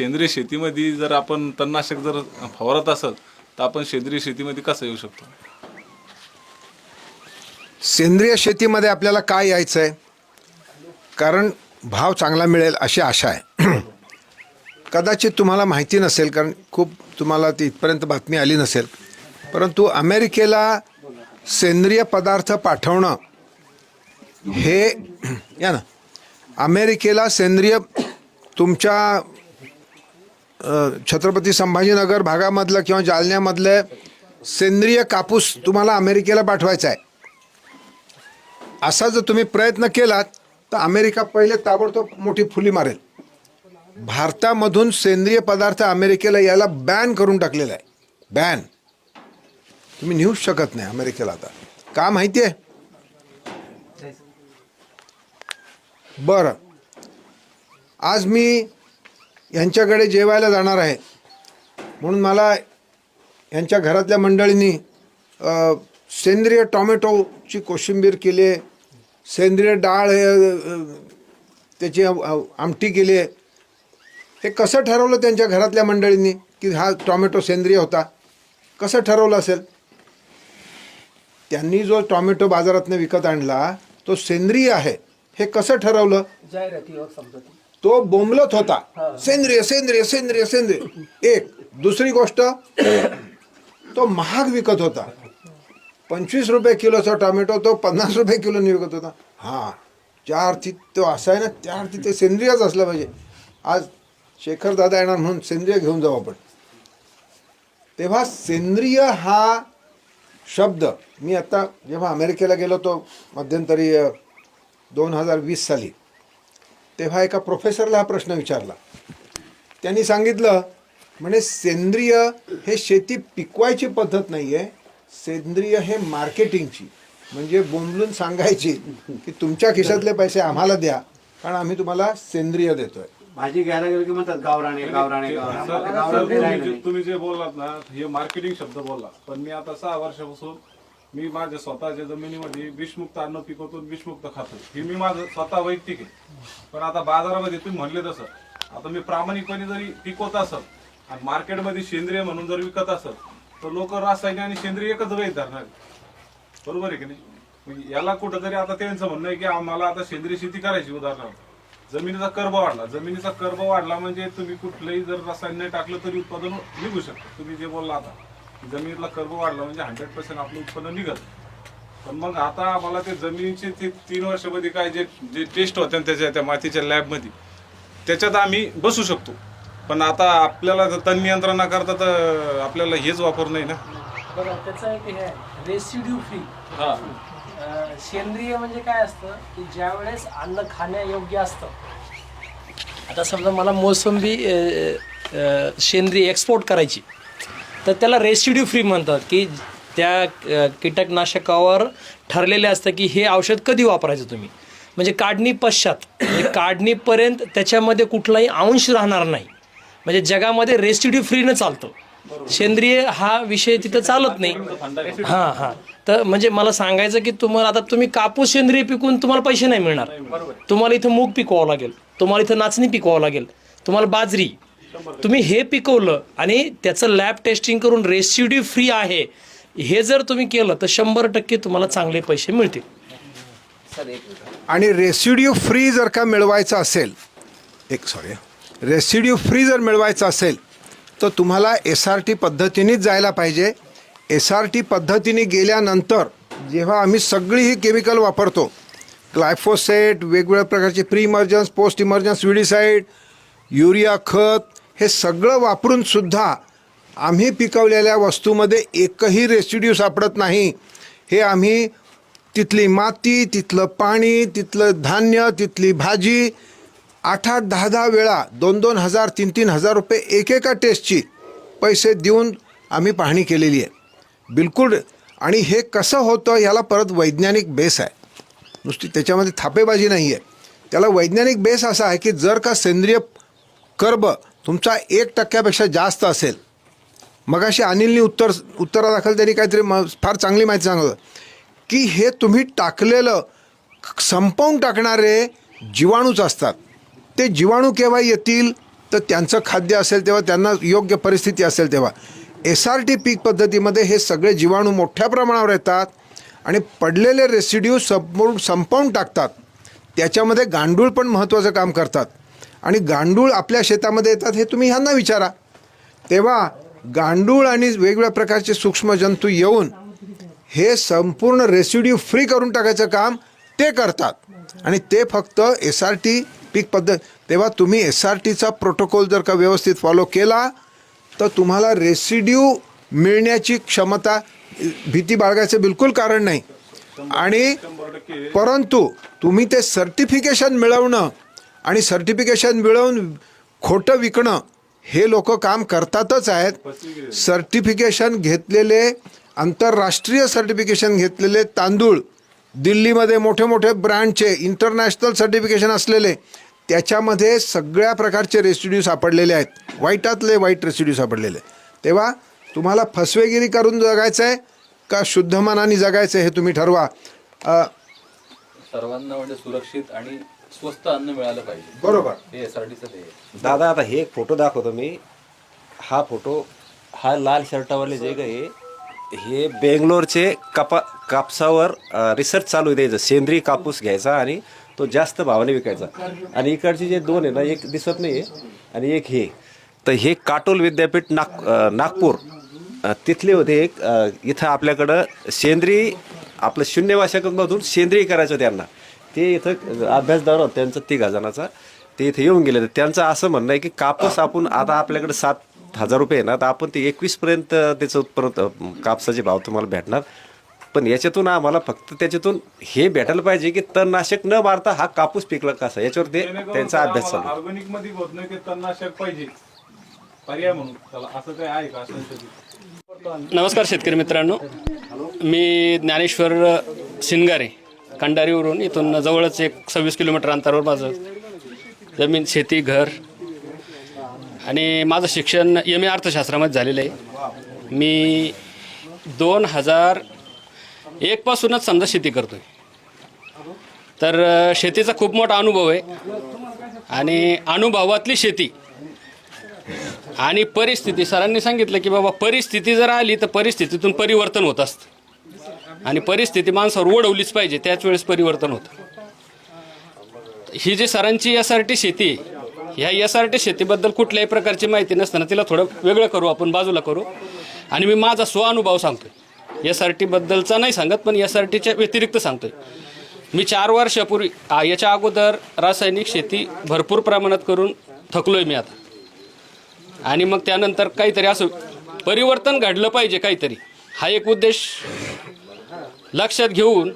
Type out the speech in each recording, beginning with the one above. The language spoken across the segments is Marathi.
सेंद्रिय शेतीमध्ये जर आपण तणनाशक जर फवारत असेल तर आपण सेंद्रिय शेतीमध्ये कसं येऊ शकतो? सेंद्रिय शेतीमध्ये आपल्याला काय यायचं आहे कारण भाव चांगला मिळेल अशी आशा आहे. कदाचित तुम्हाला माहिती नसेल कारण खूप तुम्हाला ती इथपर्यंत बातमी आली नसेल. परंतु अमेरिकेला सेंद्रिय पदार्थ पाठवणं हे या ना. अमेरिकेला सेंद्रिय तुमच्या छत्रपती संभाजीनगर भागामधलं किंवा जालन्यामधलं सेंद्रिय कापूस तुम्हाला अमेरिकेला पाठवायचा आहे. असा जर तुम्ही प्रयत्न केलात तर अमेरिका पहिले ताबडतोब मोठी फुली मारेल. भारतामधून सेंद्रिय पदार्थ अमेरिकेला यायला बॅन करून टाकलेला आहे. बॅन तुम्ही नेऊच शकत नाही अमेरिकेला आता. का माहिती आहे बरं. आज मी यांच्याकडे जेवायला जाणार आहे. म्हणून मला यांच्या घरातल्या मंडळींनी सेंद्रिय टॉमॅटोची कोशिंबीर केली आहे सेंद्रिय डाळ हे त्याची आमटी केली आहे. हे कसं ठरवलं त्यांच्या घरातल्या मंडळींनी की हा टॉमॅटो सेंद्रिय होता? कसं ठरवलं असेल? त्यांनी जो टॉमॅटो बाजारातनं विकत आणला तो सेंद्रिय आहे. हे कसं ठरवलं? जाहिरातीवर हो ती बोंबलत होता. सेंद्रिय सेंद्रिय सेंद्रिय सेंद्रिय. एक दुसरी गोष्ट तो महाग विकत होता. पंचवीस रुपये किलोचा टोमॅटो तो पन्नास रुपये किलोने विकत होता. हां ज्या अर्थी तो असा आहे ना त्या अर्थी ते सेंद्रियच असलं पाहिजे. आज शेखर दादा येणार म्हणून सेंद्रिय घेऊन जाऊ आपण. तेव्हा सेंद्रिय हा शब्द मी आता जेव्हा अमेरिकेला गेलो तो मध्यंतरी दोन हजार वीस साली. तेव्हा एका प्रोफेसरला हा प्रश्न विचारला. त्यांनी सांगितलं म्हणे सेंद्रिय हे शेती पिकवायची पद्धत नाही आहे सेंद्रिय हे मार्केटिंगची. म्हणजे बोंबलून सांगायची की तुमच्या खिशातले पैसे आम्हाला द्या कारण आम्ही तुम्हाला सेंद्रिय देतोय. भाजी घ्यायला गेलो की म्हणतात गावराणे गावराणे गावराणे. तुम्ही जे बोललात ना हे मार्केटिंग शब्द बोलला. पण मी आता सहा वर्षापासून मी माझ्या स्वतःच्या जमिनीमध्ये विषमुक्त अन्न पिकवतो विषमुक्त खातो. हे मी माझं स्वतः वैयक्तिक आहे. पण आता बाजारामध्ये तुम्ही म्हणले तसं आता मी प्रामाणिकपणे जरी पिकवत असत आणि मार्केटमध्ये सेंद्रिय म्हणून जर विकत असत तर लोक रासायनिक आणि सेंद्रिय एकच गैर धरणार बरोबर आहे की नाही? म्हणजे याला कुठंतरी आता त्यांचं म्हणणं आहे की आम्हाला आता सेंद्रिय शेती करायची उदाहरणार्थ. जमिनीचा कर्ब वाढला. जमिनीचा कर्ब वाढला म्हणजे तुम्ही कुठलंही जर रसायन नाही टाकलं तरी उत्पादन निघू शकतं. तुम्ही जे बोलला आता. जमिनीतला कर्ब वाढला म्हणजे हंड्रेड पर्सेंट आपलं उत्पन्न निघत पण मग आता मला ते जमिनीचे ते तीन वर्षामध्ये काय जे जे टेस्ट होत्या ना त्याच्या त्या मातीच्या लॅबमध्ये त्याच्यात आम्ही बसू शकतो. पण आता आपल्याला जर तण नियंत्रणाकरता तर आपल्याला हेच वापर नाही ना. बघा त्याचं एक हे रेसिड्यू फ्री हा. सेंद्रिय म्हणजे काय असतं की ज्यावेळेस अन्न खाण्यायोग्य असतं. आता समजा मला मोसंबी अ, अ, सेंद्रिय एक्सपोर्ट करायची. तर त्याला रेसिड्यू फ्री म्हणतात की त्या कीटकनाशकावर ठरलेले असतं की हे औषध कधी वापरायचं तुम्ही? म्हणजे काढणी पश्चात. म्हणजे काढणीपर्यंत त्याच्यामध्ये कुठलाही अंश राहणार नाही. म्हणजे जगामध्ये रेसिड्यू फ्रीनं चालतं. सेंद्रिय हा विषय तिथं चालत नाही. हां हां. तर म्हणजे मला सांगायचं की तुम्हाला आता तुम्ही कापूस सेंद्रिय पिकून तुम्हाला पैसे नाही मिळणार. तुम्हाला इथं मूग पिकवावं लागेल. तुम्हाला इथं नाचणी पिकवावं लागेल. तुम्हाला बाजरी तुम्ही हे पिकवलं आणि त्याचं लॅब टेस्टिंग करून रेसिड्यू फ्री आहे हे जर तुम्ही केलं तर शंभर टक्के तुम्हाला चांगले पैसे मिळतील. आणि रेसिड्यू फ्री जर का मिळवायचं असेल एक सॉरी रेसिड्यू फ्री जर मिळवायचं असेल तर तुम्हाला एस आर टी पद्धतीनेच जायला पाहिजे. एस आर टी पद्धतीने गेल्यानंतर जेव्हा आम्ही सगळी ही केमिकल वापरतो ग्लायफोसेट वेगवेगळ्या प्रकारचे pre emergence post emergence weedicide urea खत हे सगळं वापरून सुद्धा आम्ही पिकवलेल्या वस्तूमध्ये एकही रेसिड्यू सापडत नाही. हे आम्ही तिथली माती तिथलं पाणी तिथलं धान्य तिथली भाजी आठ आठ दहा दहा वेळा दोन दोन हजार तीन तीन हजार रुपये एकेका टेस्टची पैसे देऊन आम्ही पाहणी केलेली आहे. बिलकुल. आणि हे कसं होतं ह्याला परत वैज्ञानिक बेस आहे. नुसती त्याच्यामध्ये थापेबाजी नाही आहे त्याला वैज्ञानिक बेस असा आहे की जर का सेंद्रिय कर्ब तुमचा एक टक्क्यापेक्षा जास्त असेल. मगाशी अनिलनी उत्तर उत्तरादाखल त्यांनी काहीतरी म फार चांगली माहिती सांगत की हे तुम्ही टाकलेलं संपवून टाकणारे जीवाणूच असतात. ते जीवाणू केव्हा येतील तर त्यांचं खाद्य असेल तेव्हा त्यांना योग्य परिस्थिती असेल तेव्हा. एस आर टी पीक पद्धतीमध्ये हे सगळे जीवाणू मोठ्या प्रमाणावर येतात आणि पडलेले रेसिड्यू संपूर्ण संपवून टाकतात. त्याच्यामध्ये गांडूळ पण महत्त्वाचं काम करतात. आणि गांडूळ आपल्या शेतामध्ये येतात हे तुम्ही ह्यांना विचारा. तेव्हा गांडूळ आणि वेगवेगळ्या प्रकारचे सूक्ष्म जंतू येऊन हे संपूर्ण रेसिड्यू फ्री करून टाकायचं काम ते करतात. आणि ते फक्त एस आर टी पीक पद्धत तेव्हा तुम्ही एस आर टीचा प्रोटोकॉल जर का व्यवस्थित फॉलो केला तर तुम्हाला रेसिड्यू मिळण्याची क्षमता भीती बाळगायचं बिलकुल कारण नाही. आणि परंतु तुम्ही ते सर्टिफिकेशन मिळवणं आणि सर्टिफिकेशन मिळवून खोटं विकणं हे लोक काम करतातच आहेत. सर्टिफिकेशन घेतलेले आंतरराष्ट्रीय सर्टिफिकेशन घेतलेले तांदूळ दिल्लीमध्ये मोठे मोठे ब्रँडचे इंटरनॅशनल सर्टिफिकेशन असलेले त्याच्यामध्ये सगळ्या प्रकारचे रेसिड्यू सापडलेले आहेत. वाईटातले वाईट रेसिड्यू सापडलेले. तेव्हा तुम्हाला फसवेगिरी करून जगायचं आहे का शुद्ध मनाने जगायचं आहे हे तुम्ही ठरवा. सर्वांना म्हणजे सुरक्षित आणि स्वस्त अन्न मिळालं पाहिजे. बरोबर. हे एस आर टीचं ध्येय आहे. दादा आता हे एक फोटो दाखवतो मी. हा फोटो हा लाल शर्टावाले जे काही हे बेंगलोरचे कपा कापसावर रिसर्च चालू आहे द्यायचं सेंद्रिय कापूस घ्यायचा आणि तो जास्त भावाने विकायचा. आणि इकडचे जे दोन आहे ना एक दिसत नाही आहे आणि एक हे. तर हे काटोल विद्यापीठ नाग अं, नागपूर. अं, तिथले होते एक अं, इथं आपल्याकडं सेंद्रिय आपलं शून्य वाशकांमधून सेंद्रिय करायचं त्यांना. ते इथं अभ्यासदार होता त्यांचा तिघा जणाचा. ते इथे येऊन गेले. त्यांचं असं म्हणणं आहे की कापूस आपण आता आपल्याकडे सात हजार रुपये आहे ना तर आपण ते एकवीसपर्यंत त्याचं उत्पन्न कापसाचे भाव तुम्हाला भेटणार. पण याच्यातून आम्हाला फक्त त्याच्यातून हे भेटायला पाहिजे की तणनाशक न मारता हा कापूस पिकला कसा याच्यावर ते त्यांचा अभ्यास चालू आहे. ऑर्गॅनिकमध्ये होत नाही की तणनाशक पाहिजे. पर्याय म्हणून. त्याला असं काही आहे का? नमस्कार शेतकरी मित्रांनो. मी ज्ञानेश्वर शिनगारे खंडारीवरून इथून जवळच एक सव्वीस किलोमीटर अंतरावर माझं जमीन शेती घर. आणि माझं शिक्षण एम ए अर्थशास्त्रामध्ये झालेलं आहे. मी दोन हजार एकपासूनच समजा शेती करतो आहे तर शेतीचा खूप मोठा अनुभव आहे. आणि अनुभवातली शेती आणि परिस्थिती सरांनी सांगितलं की बाबा परिस्थिती जर आली तर परिस्थितीतून परिवर्तन होत असतं. आणि परिस्थिती माणसावर ओढवलीच पाहिजे त्याच वेळेस परिवर्तन होतं. ही जी सरांची एस आर टी शेती आहे ह्या एस आर टी शेतीबद्दल कुठल्याही प्रकारची माहिती नसताना तिला थोडं वेगळं करू आपण बाजूला करू. आणि मी माझा स्वअनुभव सांगतोय. एस आर टीबद्दलचा नाही सांगत पण एस आर टीच्या व्यतिरिक्त सांगतोय. मी चार वर्षापूर्वी याच्या अगोदर रासायनिक शेती भरपूर प्रमाणात करून थकलोय मी आता. आणि मग त्यानंतर काहीतरी असं परिवर्तन घडलं पाहिजे काहीतरी. हा एक उद्देश लक्षात घेऊन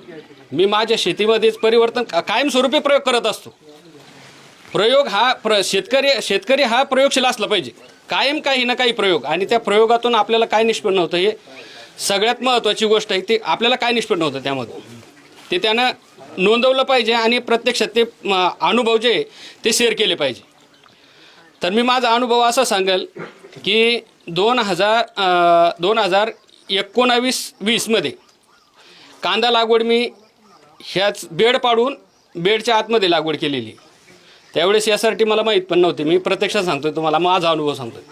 मी माझ्या शेतीमध्येच परिवर्तन कायमस्वरूपी प्रयोग करत असतो. प्रयोग हा प्र शेतकरी शेतकरी हा प्रयोगशील असला पाहिजे. कायम काही ना काही प्रयोग. आणि त्या प्रयोगातून आपल्याला काय निष्पन्न होतं हे सगळ्यात महत्त्वाची गोष्ट आहे. ते आपल्याला काय निष्पन्न होतं त्यामध्ये? ते त्यानं नोंदवलं पाहिजे आणि प्रत्यक्षात ते अनुभव जे ते शेअर केले पाहिजे. तर मी माझा अनुभव असा सांगेल की दोन हजार दोन हजार एकोणावीस वीसमध्ये कांदा लागवड मी ह्याच बेड पाडून बेडच्या आतमध्ये लागवड केलेली. त्यावेळेस यासाठी मला माहीत पण नव्हती. मी प्रत्यक्षात सांगतोय तुम्हाला माझा अनुभव सांगतोय.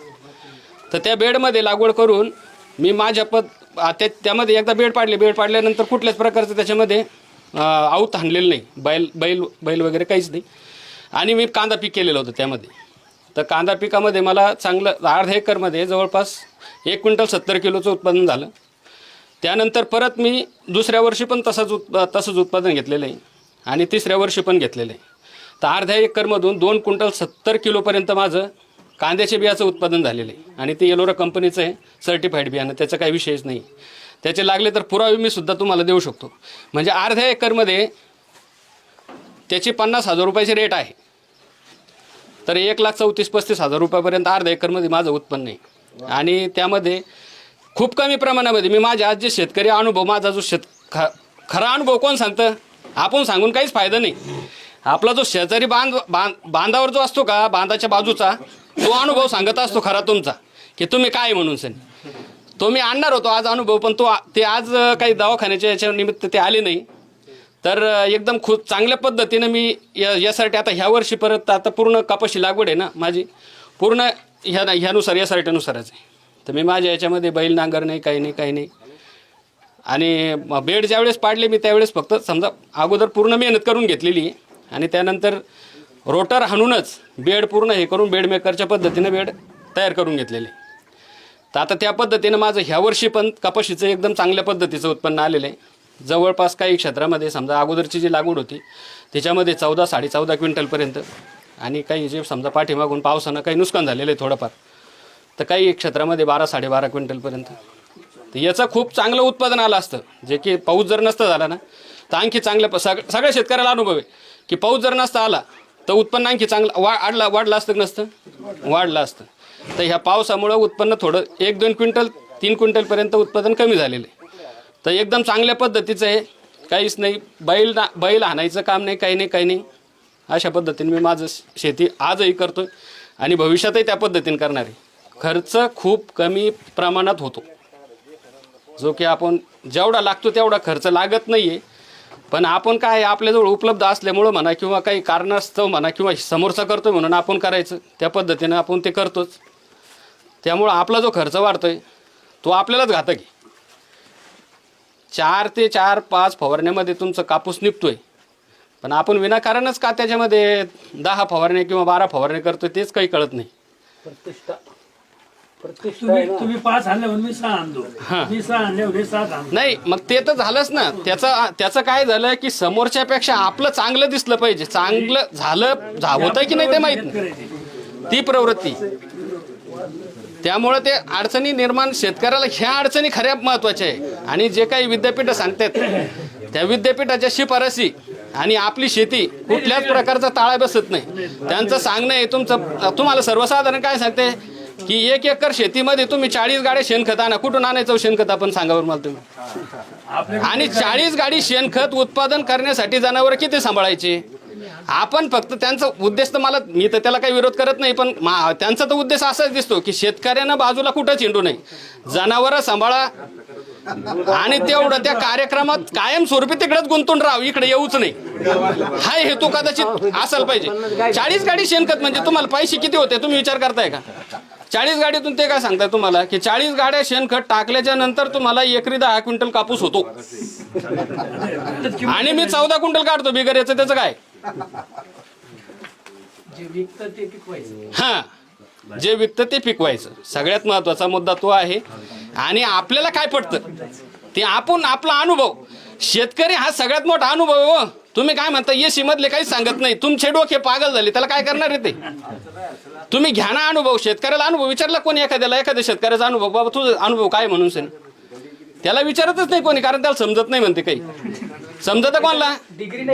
तर त्या बेडमध्ये लागवड करून मी माझ्या पद त्या त्यामध्ये एकदा बेड पाडले. बेड पाडल्यानंतर कुठल्याच प्रकारचं त्याच्यामध्ये आऊत हाणलेलं नाही. बैल बैल बैल वगैरे काहीच नाही. आणि मी कांदा पीक केलेलं होतं त्यामध्ये. तर कांदा पिकामध्ये मला चांगलं अर्धा एकरमध्ये जवळपास एक क्विंटल सत्तर किलोचं उत्पादन झालं. त्यानंतर परत मी दुसऱ्या वर्षी पण तसंच उत् तसंच उत्पादन घेतलेलं आहे. आणि तिसऱ्या वर्षी पण घेतलेलं आहे. तर अर्ध्या एकरमधून दोन क्विंटल सत्तर किलोपर्यंत माझं कांद्याच्या बियाचं उत्पादन झालेलं आहे. आणि ते येलोरा कंपनीचं आहे सर्टिफाईड बियाणं. त्याचा काही विषयच नाही. त्याचे लागले तर पुरावे मी सुद्धा तुम्हाला देऊ शकतो. म्हणजे अर्ध्या एकरमध्ये त्याची पन्नास हजार रुपयाची रेट आहे. तर एक लाख चौतीस पस्तीस हजार रुपयापर्यंत अर्ध्या एकरमध्ये माझं उत्पन्न आहे. आणि त्यामध्ये खूप कमी प्रमाणामध्ये. मी माझ्या आज जे शेतकरी अनुभव माझा जो शेत ख खरा अनुभव कोण सांगतं? आपण सांगून काहीच फायदा नाही. आपला जो शेजारी बांध बांध बांधावर जो असतो का बांधाच्या बाजूचा तो अनुभव सांगत असतो खरा तुमचा. की तुम्ही काय म्हणून सण तो मी आणणार होतो आज अनुभव पण तो ते आज काही दवाखान्याच्या याच्या निमित्त ते आले नाही. तर एकदम खूप चांगल्या पद्धतीनं मी या यासाठी आता ह्या वर्षी परत आता पूर्ण कपाशी लागवड आहे ना माझी. पूर्ण ह्या ह्यानुसार यासाठीनुसारच आहे. तर मी माझ्या याच्यामध्ये बैल नांगर नाही काही नाही काही नाही. आणि बेड ज्यावेळेस पाडले मी त्यावेळेस फक्त समजा अगोदर पूर्ण मेहनत करून घेतलेली आणि त्यानंतर रोटर हाणूनच बेड पूर्ण हे करून बेड मेकरच्या पद्धतीनं बेड तयार करून घेतलेले. तर आता त्या पद्धतीनं माझं ह्या वर्षी पण कपाशीचं एकदम चांगल्या पद्धतीचं उत्पन्न आलेलं आहे. जवळपास काही क्षेत्रामध्ये समजा अगोदरची जी लागवड होती त्याच्यामध्ये चौदा साडे चौदा क्विंटलपर्यंत आणि काही जे समजा पाठीमागून पावसानं काही नुकसान झालेलं आहे थोडंफार. तर काही क्षेत्रामध्ये बारा साडेबारा क्विंटलपर्यंत तर याचं खूप चांगलं उत्पादन आलं असतं. जे की पाऊस जर नसता झाला ना तर आणखी चांगल्या प- सग सगळ्या शेतकऱ्याला अनुभव आहे. की पाऊस जर नसता आला तर उत्पन्न आणखी चांगलं वा वाढला वाढलं असतं की नसतं? वाढलं असतं. तर ह्या पावसामुळं उत्पन्न थोडं एक दोन क्विंटल तीन क्विंटलपर्यंत उत्पादन कमी झालेलं आहे. तर एकदम चांगल्या पद्धतीचं आहे. काहीच नाही बैल ना बैल हाणायचं काम नाही काही नाही काही नाही. अशा पद्धतीने मी माझं शेती आजही करतो आणि भविष्यातही त्या पद्धतीने करणार आहे. खर्च खूप कमी प्रमाणात होतो. जो की आपण जेवढा लागतो तेवढा खर्च लागत नाही आहे पण आपण काय आपल्याजवळ उपलब्ध असल्यामुळं म्हणा किंवा काही कारणास्तव म्हणा किंवा समोरचा करतो म्हणून आपण करायचं त्या पद्धतीनं आपण ते करतोच. त्यामुळं आपला जो खर्च वाढतो आहे तो आपल्यालाच घातक आहे. चार ते चार पाच फवारण्यामध्ये तुमचं कापूस निघतो आहे पण आपण विनाकारणच का त्याच्यामध्ये दहा फवारण्या किंवा बारा फवारण्या करतो तेच काही कळत नाही. प्रतिष्ठा तुम्ही तुम्ही पाच आणले म्हणून मी सहा आणलो. मी सहा आणले म्हणून सात आणलो. नाही मग ते तर झालंच ना. त्याचं त्याचं काय झालं की समोरच्यापेक्षा आपलं चांगलं दिसलं पाहिजे. चांगलं झालं झा होतं की नाही ते माहीत नाही. ती प्रवृत्ती. त्यामुळं ते अडचणी निर्माण शेतकऱ्याला ह्या अडचणी खऱ्या महत्त्वाच्या आहे. आणि जे काही विद्यापीठं सांगतात त्या विद्यापीठाच्या शिफारसी आणि आपली शेती कुठल्याच प्रकारचा ताळा बसत नाही. त्यांचं सांगणं आहे तुमचं तुम्हाला सर्वसाधारण काय सांगते? की एक एकर शेतीमध्ये तुम्ही चाळीस गाड्या शेणखत आणा. कुठून आणायचं शेणखत आपण सांगा बरं मला तुम्ही. आणि चाळीस गाडी शेणखत उत्पादन करण्यासाठी जनावर किती सांभाळायचे? आपण फक्त त्यांचा उद्देश तर मला मी तर त्याला काही विरोध करत नाही पण त्यांचा तर उद्देश असाच दिसतो की शेतकऱ्यांना बाजूला कुठं चिंडू नाही जनावर सांभाळा. आणि तेवढं त्या कार्यक्रमात कायम स्वरूपी तिकडेच गुंतून राहू इकडे येऊच नाही हा हेतू कदाचित असायला पाहिजे. चाळीस गाडी शेणखत म्हणजे तुम्हाला पैसे किती होते तुम्ही विचार करताय का? चाळीस गाडीतून ते काय सांगताय तुम्हाला? की चाळीस गाड्या शेणखत टाकल्याच्या नंतर तुम्हाला एकरी दहा क्विंटल कापूस होतो. आणि मी चौदा क्विंटल काढतो बिगर याचं त्याचं काय? हा. जे विकतं ते पिकवायचं. सगळ्यात महत्त्वाचा मुद्दा तो आहे. आणि आपल्याला काय पडतं ते आपण आपला अनुभव. शेतकरी हा सगळ्यात मोठा अनुभव आहे हो. तुम्ही काय म्हणता ये मधले काही सांगत नाही. तुमचे डोके पागल झाले त्याला काय करणार आहे ते? तुम्ही घ्या ना अनुभव शेतकऱ्याला अनुभव. विचारला कोणी एखाद्याला एखाद्या शेतकऱ्याचा अनुभव? बाबा तुझा अनुभव काय म्हणून सेन? त्याला विचारतच नाही कोणी कारण त्याला समजत नाही म्हणते काही. समजत कोणाला?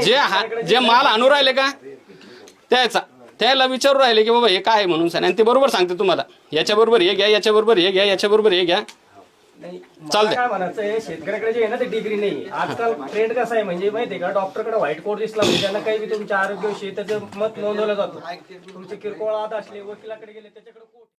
जे हा जे माल आणू राहिले का त्याचा त्याला विचारू राहिले की बाबा हे काय म्हणून सांग आणि ते बरोबर सांगते तुम्हाला. याच्याबरोबर हे घ्या याच्याबरोबर हे घ्या याच्याबरोबर हे घ्या. चालतंय. काय म्हणायचं आहे शेतकऱ्याकडे जे आहे ना ते डिग्री नाही आजकाल ट्रेंड कसा आहे म्हणजे माहितीये का? डॉक्टरकडे व्हाईट कोट दिसला म्हणजे त्यांना काही बी तुमच्या आरोग्याविषयी त्याचं मत नोंदवलं जातं. तुमचे किरकोळ आद असले वकिलाकडे गेले त्याच्याकडे कोट